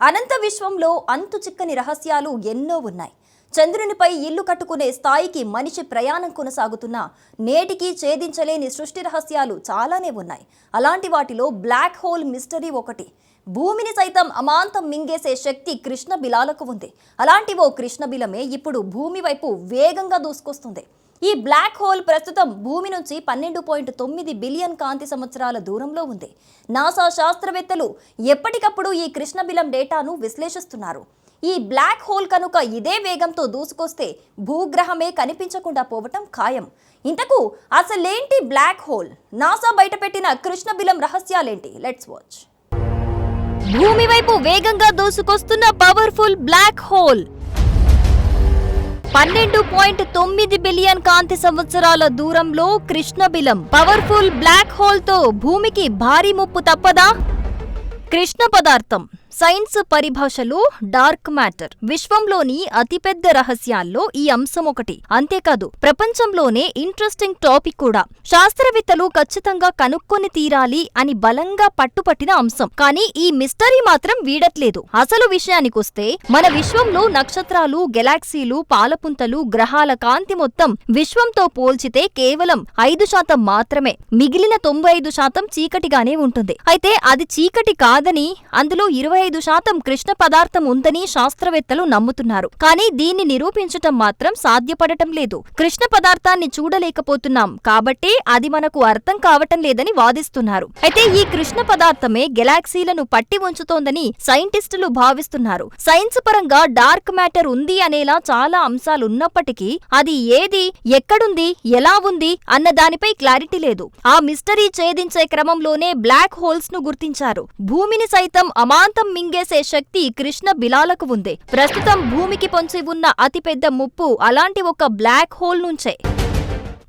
అనంత విశ్వంలో అంతు చిక్కని రహస్యాలు ఎన్నో ఉన్నాయి. చంద్రునిపై ఇల్లు కట్టుకునే స్థాయికి మనిషి ప్రయాణం కొనసాగుతున్న నేటికి ఛేదించలేని సృష్టి రహస్యాలు చాలానే ఉన్నాయి. అలాంటి వాటిలో బ్లాక్ హోల్ మిస్టరీ ఒకటి. భూమిని సైతం అమాంతం మింగేసే శక్తి కృష్ణ బిలాలకు ఉంది. అలాంటి ఓ కృష్ణ బిలమే ఇప్పుడు భూమి వైపు వేగంగా దూసుకొస్తుంది. ఈ బ్లాక్ హోల్ ప్రస్తుతం భూమి నుంచి పన్నెండు పాయింట్ తొమ్మిది బిలియన్ కాంతి సంవత్సరాల దూరంలో ఉంది. నాసా శాస్త్రవేత్తలు ఎప్పటికప్పుడు ఈ కృష్ణబిలం డేటాను విశ్లేషిస్తున్నారు. ఈ బ్లాక్ హోల్ కనుక ఇదే వేగంతో దూసుకొస్తే భూగ్రహమే కనిపించకుండా పోవటం ఖాయం. ఇంతకు అసలేంటి బ్లాక్ హోల్ నాసా బయటపెట్టిన కృష్ణబిలం రహస్యాలేంటి? లెట్స్ వాచ్ భూమి వైపు వేగంగా దూసుకొస్తున్న పవర్ఫుల్ బ్లాక్ హోల్ పన్నెండు పాయింట్ తొమ్మిది బిలియన్ కాంతి సంవత్సరాల దూరంలో కృష్ణబిలం. పవర్ఫుల్ బ్లాక్ హోల్తో భూమికి భారీ ముప్పు తప్పదా? కృష్ణ పదార్థం. సైన్స్ పరిభాషలో డార్క్ మ్యాటర్. విశ్వంలోని అతిపెద్ద రహస్యాల్లో ఈ అంశం ఒకటి అంతేకాదు ప్రపంచంలోనే ఇంట్రెస్టింగ్ టాపిక్ కూడా. శాస్త్రవేత్తలు ఖచ్చితంగా కనుక్కొని తీరాలి అని బలంగా పట్టుపట్టిన అంశం. కానీ ఈ మిస్టరీ మాత్రం వీడట్లేదు. అసలు విషయానికొస్తే మన విశ్వంలో నక్షత్రాలు గెలాక్సీలు పాలపుంతలు గ్రహాల కాంతి మొత్తం విశ్వంతో పోల్చితే కేవలం ఐదు శాతం మాత్రమే. మిగిలిన తొంభై ఐదు శాతం చీకటిగానే ఉంటుంది. అయితే అది చీకటి కాదని అందులో ఇరవై ఐదు శాతం కృష్ణ పదార్థం ఉందని శాస్త్రవేత్తలు నమ్ముతున్నారు. కానీ దీన్ని నిరూపించటం మాత్రం సాధ్యపడటం లేదు. కృష్ణ పదార్థాన్ని చూడలేకపోతున్నాం కాబట్టి అది మనకు అర్థం కావటం లేదని వాదిస్తున్నారు. అయితే ఈ కృష్ణ పదార్థమే గెలాక్సీలను పట్టి ఉంచుతోందని సైంటిస్టులు భావిస్తున్నారు. సైన్స్ పరంగా డార్క్ మ్యాటర్ ఉంది అనేలా చాలా అంశాలున్నప్పటికీ అది ఏది ఎక్కడుంది ఎలా ఉంది అన్న దానిపై క్లారిటీ లేదు. ఆ మిస్టరీ ఛేదించే క్రమంలోనే బ్లాక్ హోల్స్ను గుర్తించారు. భూమిని సైతం అమాంతం మింగేసే శక్తి కృష్ణ బిలాలకు ఉంది. ప్రస్తుతం భూమికి పొంచి ఉన్న అతిపెద్ద ముప్పు అలాంటి ఒక బ్లాక్ హోల్ నుంచే.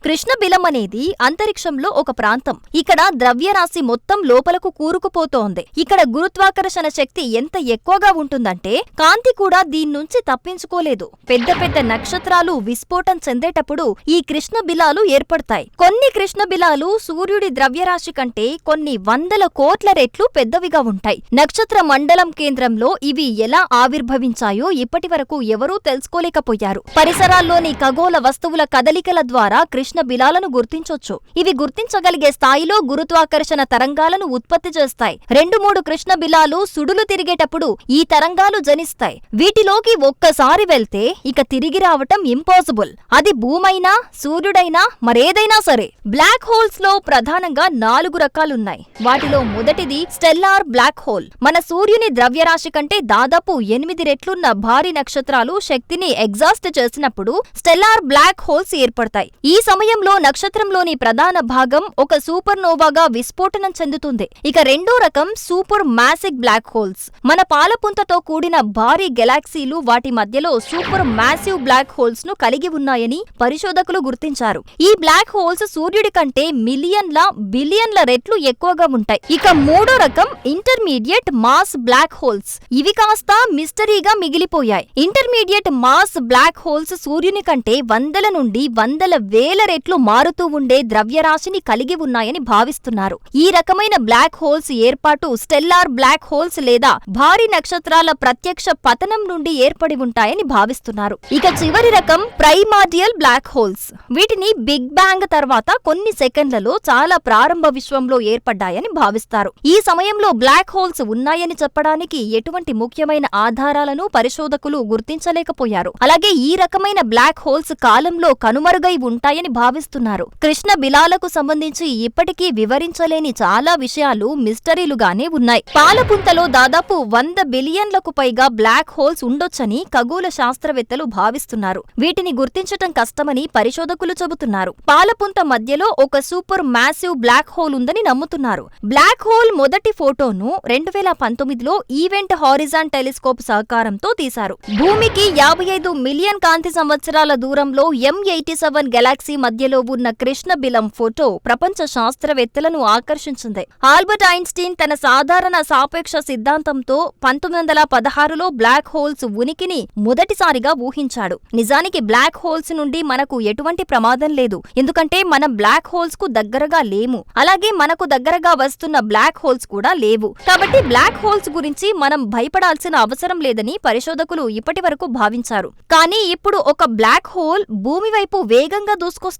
కృష్ణబిలం అనేది అంతరిక్షంలో ఒక ప్రాంతం. ఇక్కడ ద్రవ్యరాశి మొత్తం లోపలకు కూరుకుపోతోంది. ఇక్కడ గురుత్వాకర్షణ శక్తి ఎంత ఎక్కువగా ఉంటుందంటే కాంతి కూడా దీన్నుంచి తప్పించుకోలేదు. పెద్ద పెద్ద నక్షత్రాలు విస్ఫోటం చెందేటప్పుడు ఈ కృష్ణ బిలాలు ఏర్పడతాయి. కొన్ని కృష్ణ బిలాలు సూర్యుడి ద్రవ్యరాశి కంటే కొన్ని వందల కోట్ల రెట్లు పెద్దవిగా ఉంటాయి. నక్షత్ర మండలం కేంద్రంలో ఇవి ఎలా ఆవిర్భవించాయో ఇప్పటి వరకు ఎవరూ తెలుసుకోలేకపోయారు. పరిసరాల్లోని ఖగోళ వస్తువుల కదలికల ద్వారా కృష్ణ బిలాలను గుర్తించొచ్చు. ఇవి గుర్తించగలిగే స్థాయిలో గురుత్వాకర్షణ తరంగాలను ఉత్పత్తి చేస్తాయి. రెండు మూడు కృష్ణ బిలాలు సుడులు తిరిగేటప్పుడు ఈ తరంగాలు జనిస్తాయి. వీటిలోకి ఒక్కసారి వెళ్తే ఇక తిరిగి రావటం ఇంపాసిబుల్. అది భూమైనా సూర్యుడైనా మరేదైనా సరే. బ్లాక్ హోల్స్లో ప్రధానంగా నాలుగు రకాలున్నాయి. వాటిలో మొదటిది స్టెల్లార్ బ్లాక్ హోల్. మన సూర్యుని ద్రవ్యరాశి కంటే దాదాపు ఎనిమిది రెట్లున్న భారీ నక్షత్రాలు శక్తిని ఎగ్జాస్ట్ చేసినప్పుడు స్టెల్లార్ బ్లాక్ హోల్స్ ఏర్పడతాయి. ఈ సమయంలో నక్షత్రంలోని ప్రధాన భాగం ఒక సూపర్ నోవాగా విస్ఫోటనం చెందుతుంది. ఇక రెండో రకం సూపర్ మ్యాసిక్ బ్లాక్ హోల్స్. మన పాలపుంతతో కూడిన భారీ గెలాక్సీలు వాటి మధ్యలో సూపర్ మ్యాసివ్ బ్లాక్ హోల్స్ను కలిగి ఉన్నాయని పరిశోధకులు గుర్తించారు. ఈ బ్లాక్ హోల్స్ సూర్యుడి కంటే మిలియన్ల బిలియన్ల రెట్లు ఎక్కువగా ఉంటాయి. ఇక మూడో రకం ఇంటర్మీడియట్ మాస్ బ్లాక్ హోల్స్. ఇవి కాస్త మిస్టరీగా మిగిలిపోయాయి. ఇంటర్మీడియట్ మాస్ బ్లాక్ హోల్స్ సూర్యుని కంటే వందల నుండి వందల వేల రెట్లు మారుతూ ఉండే ద్రవ్యరాశిని కలిగి ఉన్నాయని భావిస్తున్నారు. ఈ రకమైన బ్లాక్ హోల్స్ ఏర్పాటు స్టెల్లార్ బ్లాక్ హోల్స్ లేదా భారీ నక్షత్రాల ప్రత్యక్ష పతనం నుండి ఏర్పడి ఉంటాయని భావిస్తున్నారు. ఇక చివరి రకం ప్రైమార్డియల్ బ్లాక్ హోల్స్. వీటిని బిగ్ బ్యాంగ్ తర్వాత కొన్ని సెకండ్లలో చాలా ప్రారంభ విశ్వంలో ఏర్పడ్డాయని భావిస్తారు. ఈ సమయంలో బ్లాక్ హోల్స్ ఉన్నాయని చెప్పడానికి ఎటువంటి ముఖ్యమైన ఆధారాలను పరిశోధకులు గుర్తించలేకపోయారు. అలాగే ఈ రకమైన బ్లాక్ హోల్స్ కాలంలో కనుమరుగై ఉంటాయని భావిస్తున్నారు. కృష్ణ బిలాలకు సంబంధించి ఇప్పటికీ వివరించలేని చాలా విషయాలు మిస్టరీలుగానే ఉన్నాయి. పాలపుంతలో దాదాపు వంద బిలియన్లకు పైగా బ్లాక్ హోల్స్ ఉండొచ్చని ఖగోళ శాస్త్రవేత్తలు భావిస్తున్నారు. వీటిని గుర్తించటం కష్టమని పరిశోధకులు చెబుతున్నారు. పాలపుంత మధ్యలో ఒక సూపర్ మ్యాసివ్ బ్లాక్ హోల్ ఉందని నమ్ముతున్నారు. బ్లాక్ హోల్ మొదటి ఫోటోను రెండు వేల పంతొమ్మిదిలో ఈవెంట్ హారిజాన్ టెలిస్కోప్ సహకారంతో తీశారు. భూమికి యాభై ఐదు మిలియన్ కాంతి సంవత్సరాల దూరంలో ఎం ఎయిటీ సెవెన్ గెలాక్సీ మధ్యలో ఉన్న కృష్ణ బిలం ఫోటో ప్రపంచ శాస్త్రవేత్తలను ఆకర్షించింది. ఆల్బర్ట్ ఐన్స్టీన్ తన సాధారణ సాపేక్ష సిద్ధాంతంతో పంతొమ్మిది వందల పదహారులో బ్లాక్ హోల్స్ ఉనికిని మొదటిసారిగా ఊహించాడు. నిజానికి బ్లాక్ హోల్స్ నుండి మనకు ఎటువంటి ప్రమాదం లేదు. ఎందుకంటే మనం బ్లాక్ హోల్స్కు దగ్గరగా లేము. అలాగే మనకు దగ్గరగా వస్తున్న బ్లాక్ హోల్స్ కూడా లేవు. కాబట్టి బ్లాక్ హోల్స్ గురించి మనం భయపడాల్సిన అవసరం లేదని పరిశోధకులు ఇప్పటి వరకు భావించారు. కానీ ఇప్పుడు ఒక బ్లాక్ హోల్ భూమి వైపు వేగంగా దూసుకొస్తుంది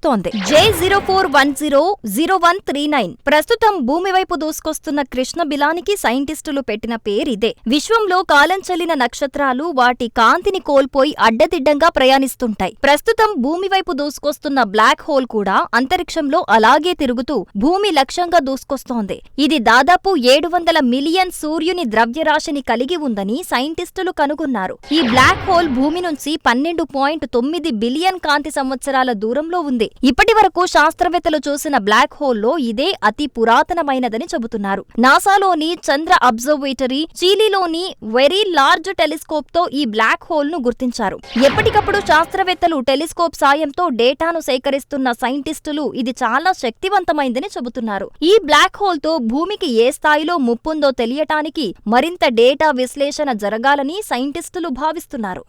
J zero four one zero zero one three nine ప్రస్తుతం భూమి వైపు దూసుకొస్తున్న కృష్ణ బిలానికి సైంటిస్టులు పెట్టిన పేరిదే. విశ్వంలో కాలం చెల్లిన నక్షత్రాలు వాటి కాంతిని కోల్పోయి అడ్డదిడ్డంగా ప్రయాణిస్తుంటాయి. ప్రస్తుతం భూమి వైపు దూసుకొస్తున్న బ్లాక్ హోల్ కూడా అంతరిక్షంలో అలాగే తిరుగుతూ భూమి లక్ష్యంగా దూసుకొస్తోంది. ఇది దాదాపు ఏడు వందల మిలియన్ సూర్యుని ద్రవ్యరాశిని కలిగి ఉందని సైంటిస్టులు కనుగొన్నారు. ఈ బ్లాక్ హోల్ భూమి నుంచి పన్నెండు పాయింట్ తొమ్మిది బిలియన్ కాంతి సంవత్సరాల దూరంలో ఉంది. ఉంది ఇప్పటి వరకు శాస్త్రవేత్తలు చూసిన బ్లాక్ హోల్లో ఇదే అతి పురాతనమైనదని చెబుతున్నారు. నాసాలోని చంద్ర అబ్జర్వేటరీ చీలీలోని వెరీ లార్జ్ టెలిస్కోప్తో ఈ బ్లాక్ హోల్ను గుర్తించారు. ఎప్పటికప్పుడు శాస్త్రవేత్తలు టెలిస్కోప్ సాయంతో డేటాను సేకరిస్తున్న సైంటిస్టులు ఇది చాలా శక్తివంతమైందని చెబుతున్నారు. ఈ బ్లాక్ హోల్తో భూమికి ఏ స్థాయిలో ముప్పుందో తెలియటానికి మరింత డేటా విశ్లేషణ జరగాలని సైంటిస్టులు భావిస్తున్నారు.